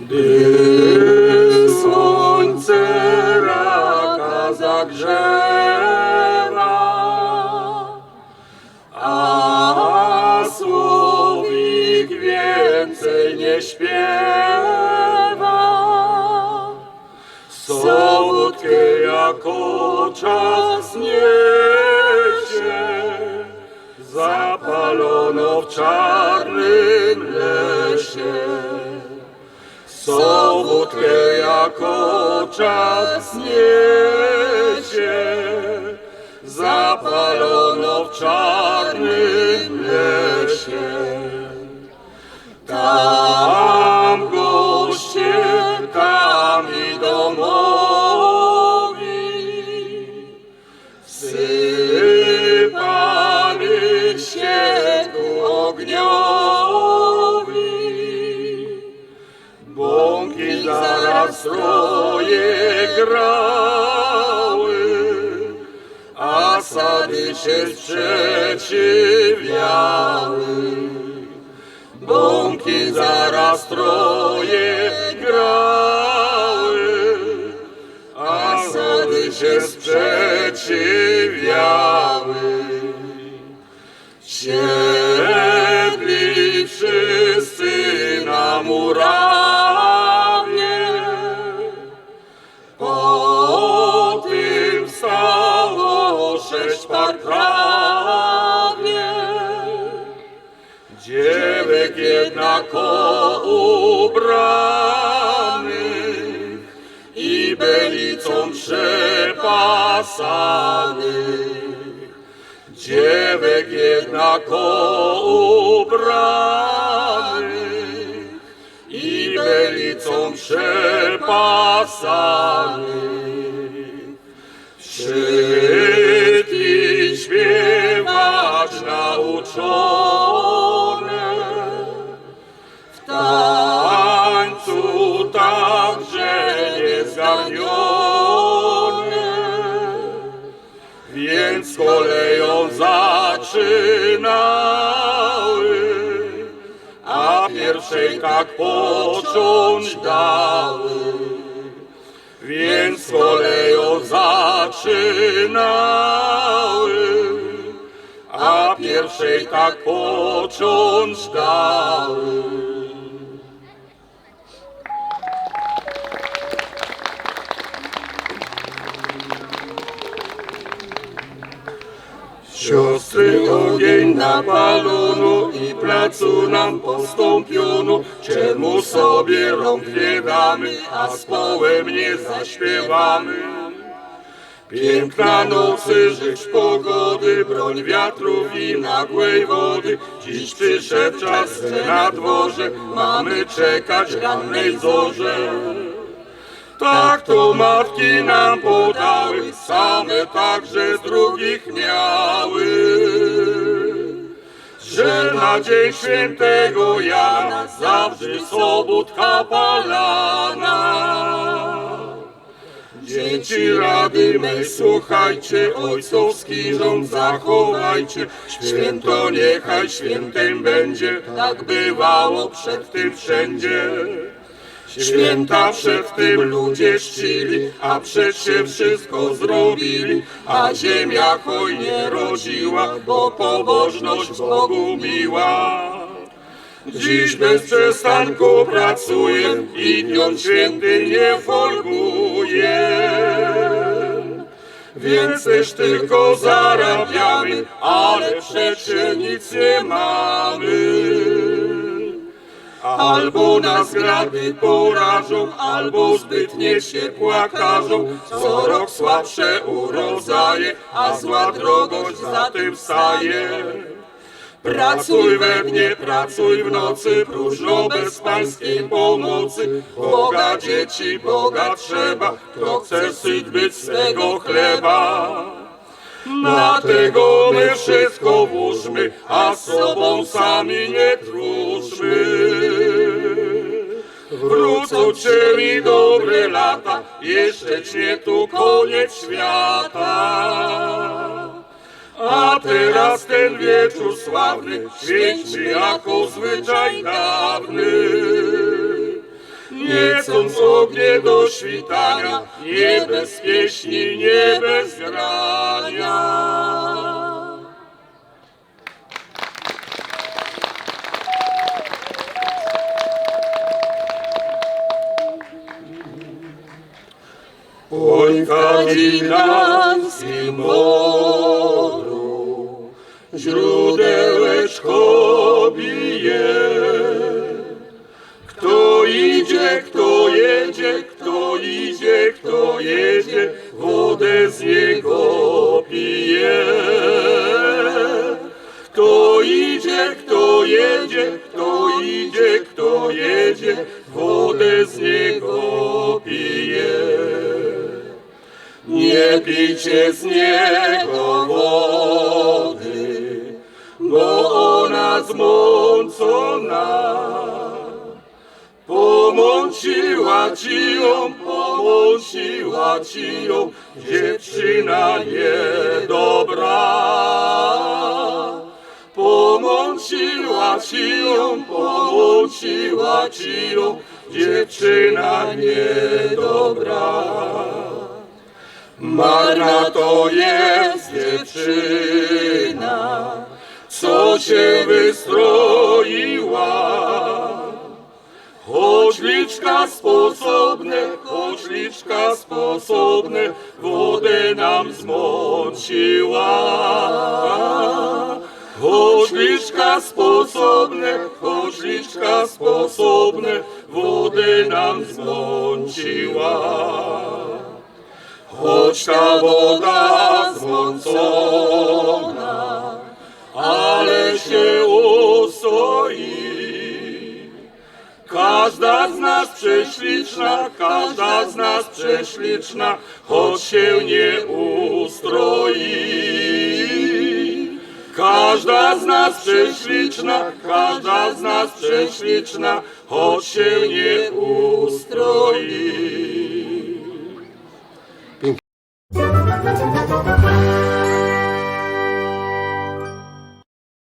Gdy słońce raka zagrzewa, a więcej nie śpiewa, słodkie jako czas niesie, zapalono w czarnym lesie. Sobotkę jako czas niesie, zapalono w czarnym lesie. Tam zaraz troje grały, a sady się sprzeciwiały. Bąki zaraz troje grały, a sady się sprzeciwiały. Dziewek jednako ubranych i belicą przepasanych. Dziewek jednako ubranych i belicą przepasanych. Wszystkich śpiewać nauczone, zaczynały, a pierwszej tak począć dały. Więc koleją zaczynały, a pierwszej tak począć dały. Siostry ogień napalono i placu nam postąpiono. Czemu sobie rąk nie damy, a z połem nie zaśpiewamy? Piękna nocy, życz pogody, broń wiatrów i nagłej wody. Dziś przyszedł czas, że na dworze mamy czekać rannej zorze. Tak to matki nam podały, same także z drugich miały. Że na dzień świętego Jana zawsze sobótka palana. Dzieci rady mej słuchajcie, ojcowski rząd zachowajcie. Święto niechaj świętem będzie, tak bywało przed tym wszędzie. Święta przed tym ludzie czcili, a przed się wszystko zrobili, a ziemia hojnie rodziła, bo pobożność Bogu miła. Dziś bez przestanku pracuję i dniom świętym nie folguję. Więc też tylko zarabiamy, ale przecie nic nie mamy. Albo nas grady porażą, albo zbytnie się płakarzą. Co rok słabsze urodzaje, a zła drogość za tym staje. Pracuj we dnie, pracuj w nocy, próżno bez pańskiej pomocy. Boga dzieci, Boga trzeba, kto chce syć być z tego chleba. Dlatego my wszystko włóżmy, a sobą sami nie trudźmy. Wrócą cieli dobre lata, jeszcze nie tu koniec świata. A teraz ten wieczór sławny, święćmy jako zwyczaj dawny. Niecąc ognie do świtania, nie bez pieśni, nie bez grania. Oj, kardinalskim moru, źródełeczko bije. Kto idzie, kto jedzie, kto idzie, kto jedzie, wodę z niego pije. Kto idzie, kto jedzie, kto idzie, kto jedzie, wodę z niego pije. Nie pijcie z niego wody, bo ona zmącona. Pomąciła ci ją, pomąciła ci ją, dziewczyna niedobra. Pomąciła ci ją, pomąciła ci ją, dziewczyna niedobra. Marna to jest dziewczyna, co się wystroiła. Choć liczka sposobne, choć liczka sposobne, wodę nam zmąciła. Choć liczka sposobne, choć liczka sposobne, wodę nam zmąciła. Choć ta woda zmącona, ale się ustoi. Każda z nas prześliczna, każda z nas prześliczna, choć się nie ustroi. Każda z nas prześliczna, każda z nas prześliczna, choć się nie ustroi. 감사합니다.